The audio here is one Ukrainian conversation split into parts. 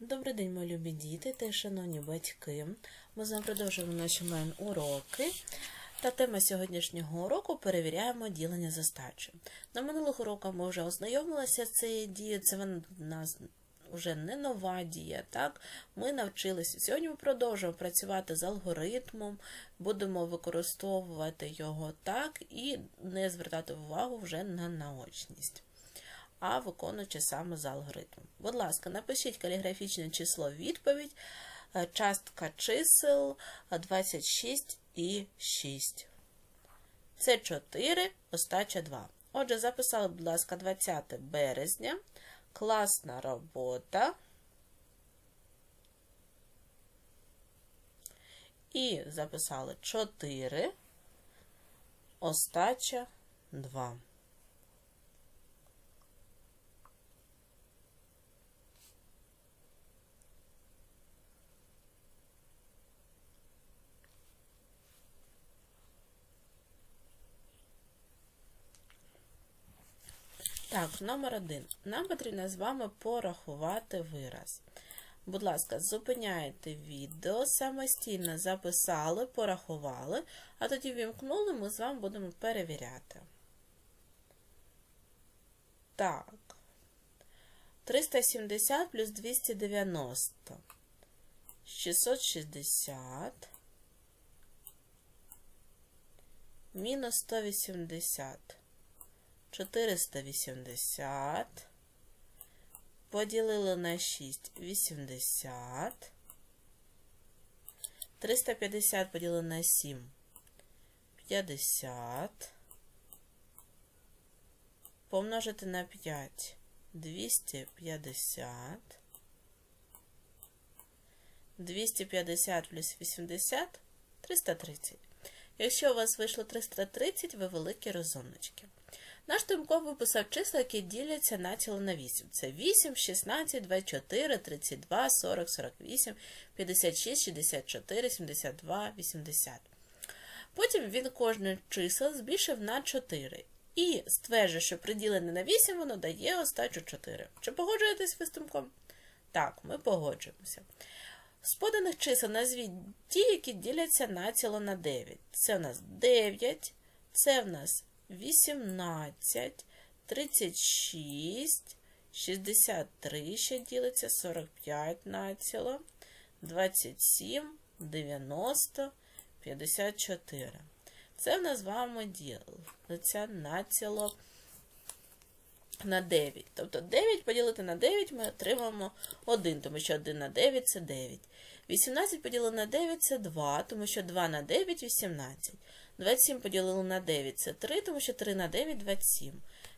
Добрий день, мої любі діти та шановні батьки. Ми з вами продовжуємо наші онлайн уроки. Та тема сьогоднішнього уроку перевіряємо ділення за стачею. На минулих уроках ми вже ознайомилися з цією дією, це вона нас вже не нова дія. Так? Ми навчилися. Сьогодні ми продовжуємо працювати з алгоритмом, будемо використовувати його так і не звертати увагу вже на наочність а виконуючи саме за алгоритмом. Будь ласка, напишіть каліграфічне число відповідь, е, частка чисел е, 26 і 6. Це 4, остача 2. Отже, записали, будь ласка, 20 березня. Класна робота. І записали 4, остача 2. Так, номер один. Нам потрібно з вами порахувати вираз. Будь ласка, зупиняєте відео, самостійно записали, порахували, а тоді вімкнули, ми з вами будемо перевіряти. Так. 370 плюс 290. 660. Мінус 180. 480. Поділили на 6 80. 350 поділили на 7 50. Помножити на 5 250. 250 плюс 80 330. Якщо у вас вийшло 330, ви великі розумнички. Наш Тимко виписав числа, які діляться націло на 8. Це 8, 16, 24, 32, 40, 48, 56, 64, 72, 80. Потім він кожне число збільшив на 4. І стверджує, що приділене на 8 воно дає остачу 4. Чи погоджуєтесь ви з Тимком? Так, ми погоджуємося. З поданих чисел назвіть ті, які діляться націло на 9. Це у нас 9, це в нас 18, 36, 63 ще ділиться, 45 націло, 27, 90, 54. Це в нас з вами ділиться націло на 9. Тобто 9 поділити на 9 ми отримаємо 1, тому що 1 на 9 це 9. 18 поділити на 9 це 2, тому що 2 на 9 18. 27 поділили на 9 це 3, тому що 3 на 9 27.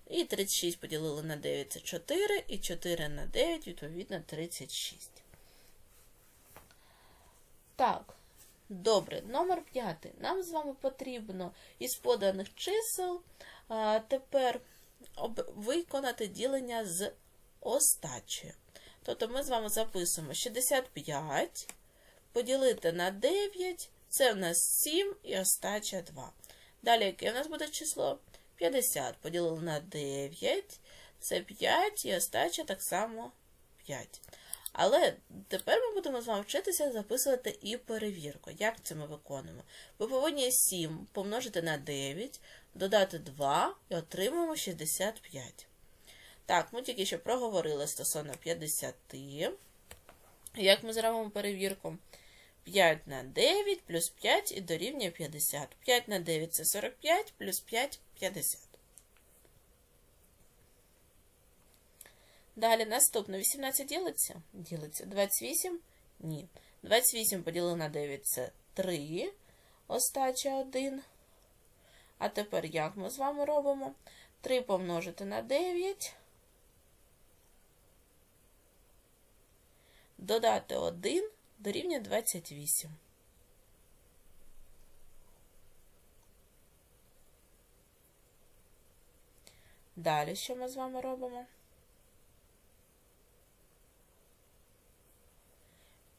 І 36 поділили на 9 це 4, і 4 на 9, відповідно, 36. Так, добре, номер 5. Нам з вами потрібно із поданих чисел а, тепер виконати ділення з остачею. Тобто ми з вами записуємо 65 поділити на 9. Це в нас 7 і остача 2. Далі, яке у нас буде число? 50 поділили на 9. Це 5 і остача так само 5. Але тепер ми будемо з вами вчитися записувати і перевірку. Як це ми виконуємо? Ви повинні 7 помножити на 9, додати 2 і отримаємо 65. Так, ми тільки що проговорили стосовно 50. Як ми зробимо перевірку? 5 на 9 плюс 5 і дорівнює 50. 5 на 9 це 45, плюс 5 50. Далі наступне 18 ділиться? Ділиться. 28? Ні. 28 поділили на 9 це 3. Остача 1. А тепер як ми з вами робимо? 3 помножити на 9. Додати 1 дорівнює 28. Далі що ми з вами робимо?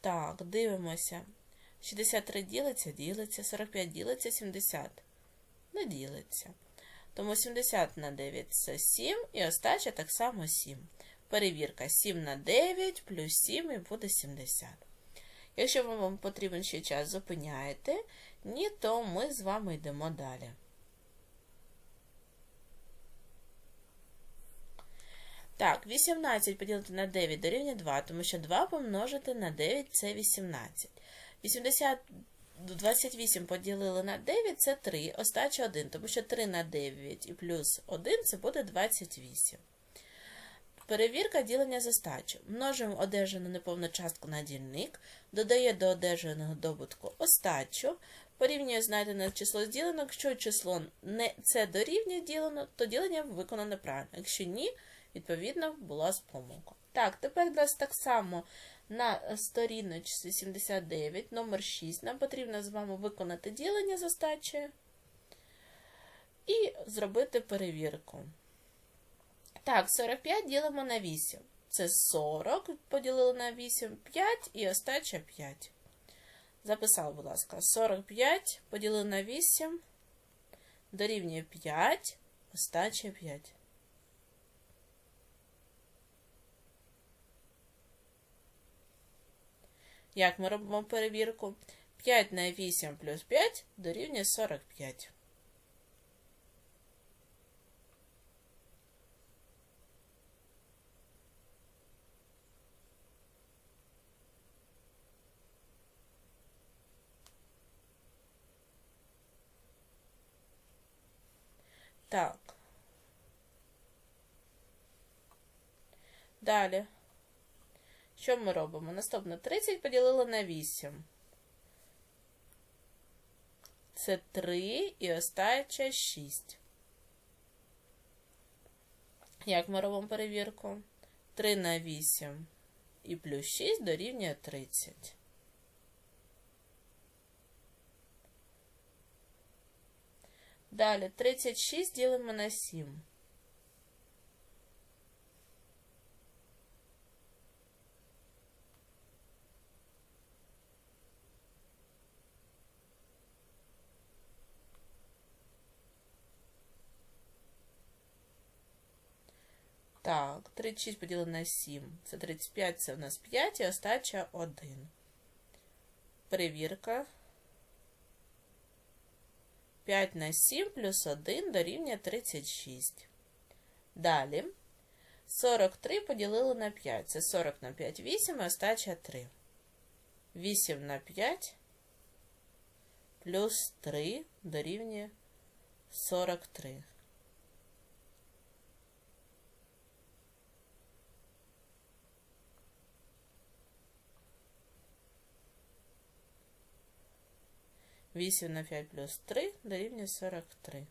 Так, дивимося. 63 ділиться, ділиться, 45 ділиться, 70. Не ділиться. Тому 70 на 9 це 7, і остача так само 7. Перевірка 7 на 9 плюс 7 і буде 70. Якщо вам потрібен ще час, зупиняєте, ні, то ми з вами йдемо далі. Так, 18 поділити на 9 дорівнює 2, тому що 2 помножити на 9 це 18. 80, 28 поділили на 9 це 3, остача 1, тому що 3 на 9 і плюс 1 це буде 28. Перевірка ділення застачу. Множимо одержану неповну частку на дільник, додає до одержаного добутку остачу, порівнює знайдене число з. Якщо число не це дорівнює ділено, то ділення виконане правильно. Якщо ні, відповідно, була помилка. Так, тепер у нас так само на сторіночці 79, номер 6, нам потрібно з вами виконати ділення за стачею і зробити перевірку. Так, 45 ділимо на 8. Це 40, поділили на 8, 5 і остача 5. Записали, будь ласка, 45 поділили на 8, дорівнює 5, остача 5. Як ми робимо перевірку? 5 на 8 плюс 5 дорівнює 45. Так. Далі. Що ми робимо? Наступне 30 поділили на 8. Це 3 і остача 6. Як ми робимо перевірку? 3 на 8 і плюс 6 дорівнює 30. Далі 36 ділимо на 7. Так, 36 поділено на 7. Це 35, це у нас 5 і остача 1. Перевірка. 5 на 7 плюс 1 дорівнює 36. Далі 43 поділили на 5. Це 40 на 5, 8 і остача 3. 8 на 5 плюс 3 дорівнює 43. Вісім на 5 плюс 3 дорівнює 43.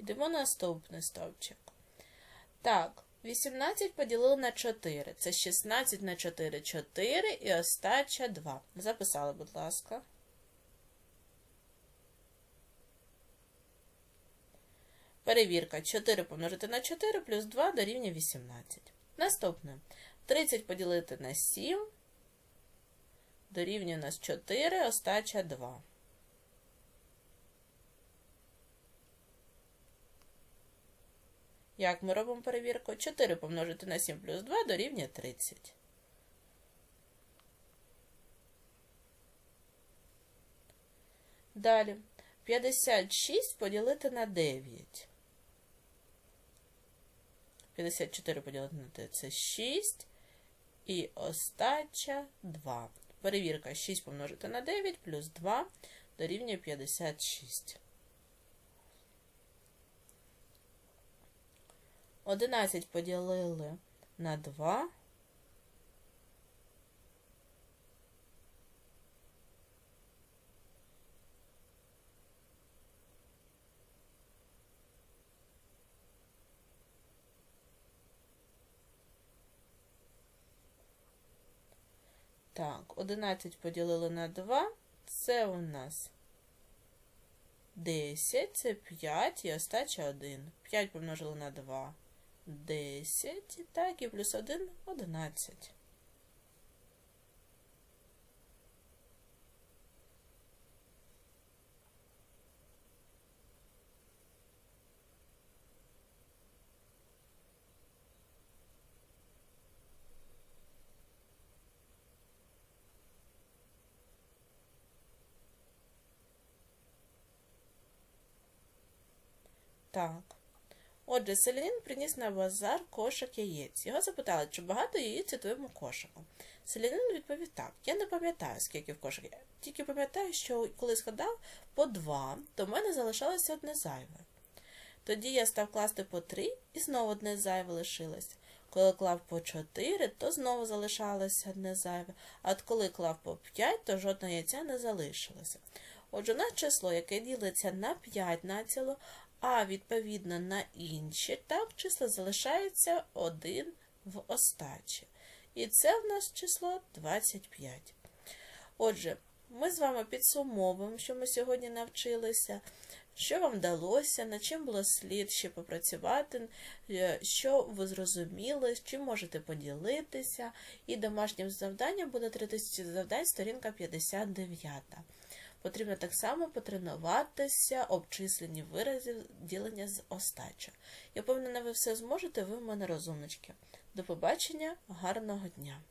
Йдемо на наступний стовпчик. Так, 18 поділили на 4. Це 16 на 4 4 і остача 2. Записали, будь ласка. Перевірка 4 помножити на 4 плюс 2 дорівнює 18. Наступне. 30 поділити на 7. Дорівнює у нас 4, остача 2. Як ми робимо перевірку? 4 помножити на 7 плюс 2 дорівнює 30. Далі 56 поділити на 9. 54 поділити на 9 це 6. І остача 2. Перевірка 6 помножити на 9 плюс 2 дорівнює 56. 11 поділили на 2. Так, 11 поділили на 2. Це у нас 10, це 5 і остача 1. 5 помножили на 2. 10, так, і плюс 1 – 11. Так. Отже, селянин приніс на базар кошик яєць. Його запитали, чи багато яєць у твоєму кошику. Селянин відповів так: я не пам'ятаю, скільки в кошику. Тільки пам'ятаю, що коли складав по два, то в мене залишалося одне зайве. Тоді я став класти по три і знову одне зайве лишилось. Коли клав по чотири, то знову залишалося одне зайве, а от коли клав по п'ять, то жодного яйця не залишилося. Отже, у нас число, яке ділиться на 5 націло, а відповідно на інші, так, числа залишається 1 в остачі. І це в нас число 25. Отже, ми з вами підсумовуємо, що ми сьогодні навчилися, що вам вдалося, над чим було слід ще попрацювати, е, що ви зрозуміли, з чим можете поділитися. І домашнім завданням буде 3000 завдань, сторінка 59. Потрібно так само потренуватися обчисленні виразів ділення з остача. Я впевнена, ви все зможете, ви в мене розумнички. До побачення, гарного дня!